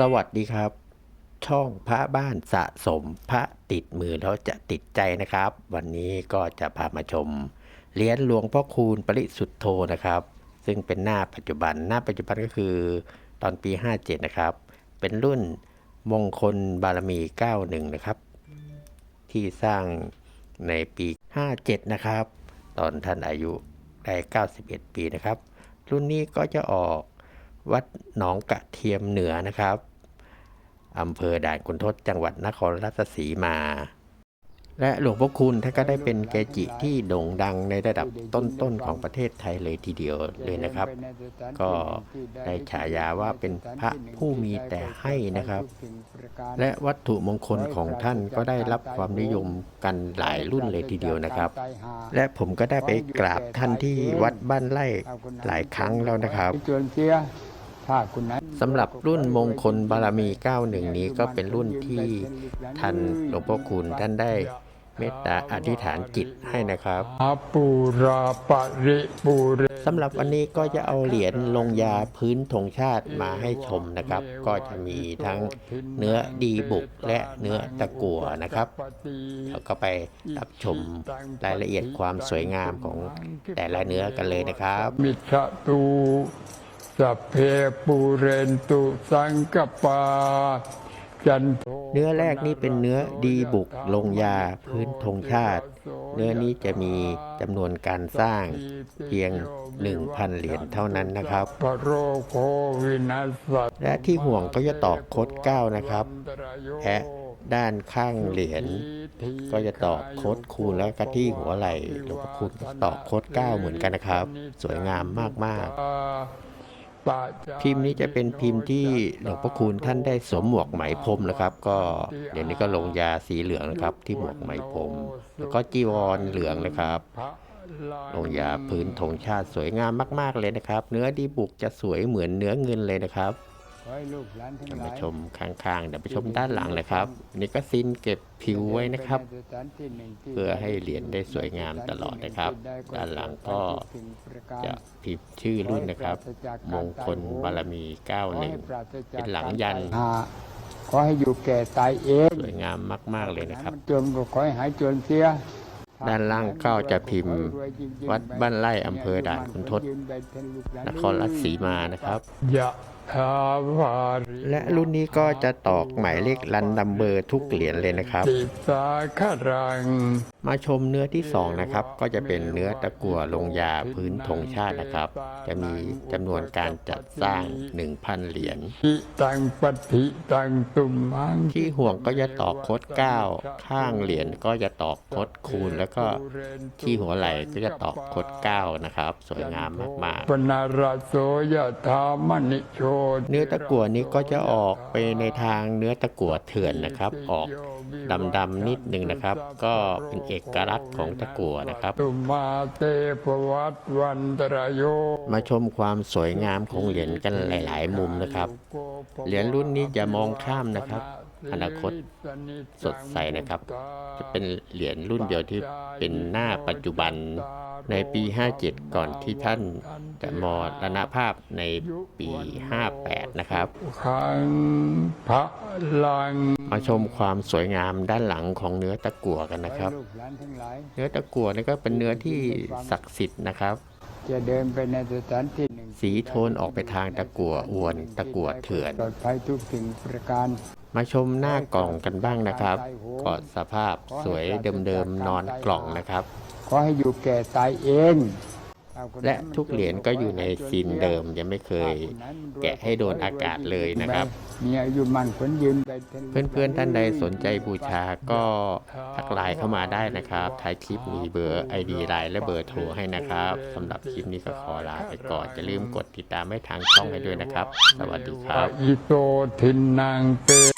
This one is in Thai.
สวัสดีครับ ช่องพระบ้านสะสมพระติดมือแล้วจะติดใจนะครับ วันนี้ก็จะพามาชมเหรียญหลวงพ่อคูณปริสุทธโธนะครับ ซึ่งเป็นหน้าปัจจุบันหน้าปัจจุบันก็คือตอนปี 57 นะครับ เป็นรุ่นมงคลบารมี 91 นะครับ ที่สร้างในปี 57 นะครับ ตอนท่านอายุได้ 91 ปีนะครับ รุ่นนี้ก็จะออก วัดหนองกระเทียมเหนือนะครับอำเภอด่านขุนทดจังหวัดนครราชสีมา และหลวงพ่อคุณท่านก็ได้เป็นเกจิที่โด่งดังในระดับต้นๆของประเทศไทยเลยทีเดียวเลยนะครับ ก็ได้ฉายาว่าเป็นพระผู้มีแต่ให้นะครับ และวัตถุมงคลของท่านก็ได้รับความนิยมกันหลายรุ่นเลยทีเดียวนะครับ และผมก็ได้ไปกราบท่านที่วัดบ้านไร่หลายครั้งแล้วนะครับ สียถ้าคุณนั้นสำหรับรุ่นมงคลบารมี 91 นี้ก็เป็นรุ่นที่ท่านหลวงพ่อคุณท่านได้เมตตาอธิษฐานจิตให้นะครับอาปูราปริปูเรสำหรับวันนี้ก็จะเอาเหรียญลงยาพื้นธงชาติมาให้ชมนะครับ ก็จะมีทั้งเนื้อดีบุกและเนื้อตะกั่วนะครับเราก็ไปรับชมรายละเอียดความสวยงามของแต่ละเนื้อกันเลยนะครับ มิทะตู สัพเพปูเรนตุสังกปา จันโทเนื้อแรกนี่เป็นเนื้อดีบุกลงยาพื้นธงชาติ เนื้อนี้จะมีจำนวนการสร้างเพียง 1,000 เหรียญเท่านั้นนะครับปโรโควินัสสะและที่ห่วงก็จะตอกโคดเก้านะครับและด้านข้างเหรียญก็จะตอกโคดคูณแล้วก็ที่หัวไหล่หลวงพ่อคูณก็ตอกโคดเก้าเหมือนกันนะครับ สวยงามมากๆ พิมพ์นี้จะเป็นพิมพ์ที่หลวงพ่อคูณท่านได้สวมหมวกไหมพรมนะครับ ก็เดี๋ยวนี้ก็ลงยาสีเหลืองนะครับ ที่หมวกไหมพรมแล้วก็จีวรเหลืองนะครับลงยาพื้นธงชาติสวยงามมาก ๆเลยนะครับ เนื้อดีบุกจะสวยเหมือนเนื้อเงินเลยนะครับ ขอให้ลูกหลานทั้งเดี๋ยวหมาลายชมข้างๆเดี๋ยวไปชมด้านหลังนะครับอันนี่ก็ซินเก็บผิวไว้นะครับ เพื่อให้เหรียญได้สวยงามตลอดนะครับ ด้านหลังก็จะพิมพ์ชื่อรุ่นนะครับ มงคลบารมี91เป็นหลังยันหาขอให้อยู่แก่ตายเองสวยงามมากๆเลยนะครับมันจนก็ขอให้หายจนเสียด้านล่างก็จะพิมพ์วัดบ้านไร่อำเภอด่านขุนทดนครราชสีมานะครับยะทาวาริ และรุ่นนี้ก็จะตอกหมายเลขรันนัมเบอร์ทุกเหรียญเลยนะครับติสาคารังมาชมเนื้อที่สองนะครับ ก็จะเป็นเนื้อตะกั่วลงยาพื้นธงชาตินะครับ จะมีจำนวนการจัดสร้าง 1,000 เหรียญทิตังปฏิตังตุมมังที่ห่วงก็จะตอกโคด 9 ข้างเหรียญก็จะตอกโคดคูณ แล้วก็ที่หัวไหล่ก็จะตอกโคด 9 นะครับ สวยงามมากปนาราโสยะธามนิโชๆเนื้อตะกั่วนี้ก็จะออกไปในทางเนื้อตะกั่วเถื่อนนะครับ ออกดำๆนิดนึงนะครับ ก็เป็นเอกลักษณ์ของตะกั่วนะครับ มาเตปวัตวันตรโยมาชมความสวยงามของเหรียญกันหลาย ๆ มุมนะครับ เหรียญรุ่นนี้อย่ามองข้ามนะครับ อนาคตสดใสนะครับ จะเป็นเหรียญรุ่นเดียวที่เป็นหน้าปัจจุบัน ในปี 57 ก่อนที่ท่านจะมรณภาพในปี 58 นะครับขังพระลังมาชมความสวยงามด้านหลังของเนื้อตะกั่วกันนะครับลูกหลานทั้งหลายเนื้อตะกั่วนี่ก็เป็นเนื้อที่ศักดิ์สิทธิ์นะครับ จะเดินไปในสถานที่หนึ่งสีโทนออกไปทางตะกั่วอวนตะกั่วเถื่อนปลอดภัยทุกสิ่งประการมาชมหน้ากล่องกันบ้างนะครับก็สภาพสวยเดิมๆนอนกล่องนะครับ ขอให้อยู่แก่ตายเอง และทุกเหรียญก็อยู่ในซีนเดิมยังไม่เคยแกะให้โดนอากาศเลยนะครับมีอายุมันขนยืนไปเพื่อนๆท่านใดสนใจบูชาก็ทักไลน์เข้ามาได้นะครับท้ายคลิปมีเบอร์ ID ไลน์และเบอร์โทรให้นะครับสำหรับคลิปนี้ก็ขอลาไปก่อน อย่าลืมกดติดตามให้ทางช่องให้ด้วยนะครับ สวัสดีครับอิโตทินนางเป